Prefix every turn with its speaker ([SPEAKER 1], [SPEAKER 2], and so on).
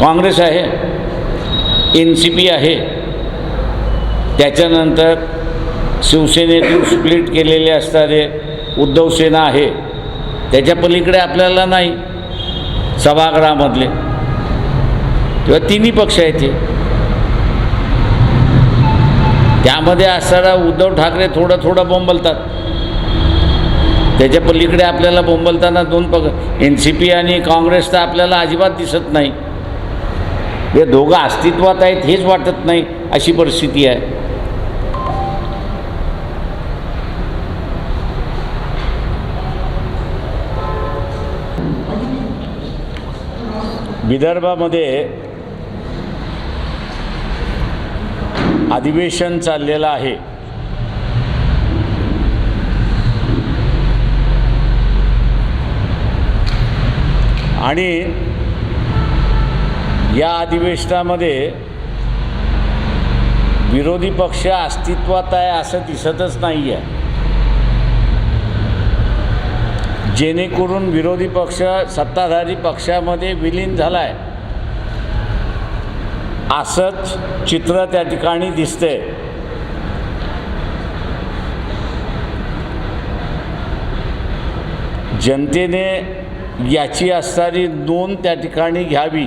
[SPEAKER 1] काँग्रेस आहे N C P आहे त्याच्यानंतर शिवसेनेतून स्प्लिट केलेले असणारे उद्धव सेना आहे त्याच्या पलीकडे आपल्याला नाही सभागृहामधले. किंवा तिन्ही पक्ष आहेत ते. त्यामध्ये असणारा उद्धव ठाकरे थोडं थोडं बोंबलतात. त्याच्या पलीकडे आपल्याला बोंबलताना दोन पक्ष एन सी पी आणि काँग्रेस तर आपल्याला अजिबात दिसत नाही. हे दोघं अस्तित्वात आहेत हेच वाटत नाही अशी परिस्थिती आहे. विदर्भामध्ये अधिवेशन चाललेलं आहे. आणि या अधिवेशनामध्ये विरोधी पक्ष अस्तित्वात आहे असं दिसतच नाही आहे जेणेकरून विरोधी पक्ष सत्ताधारी पक्षामध्ये विलीन झाला आहे असंच चित्र त्या ठिकाणी दिसते जनतेने याची असणारी नोंद त्या ठिकाणी घ्यावी.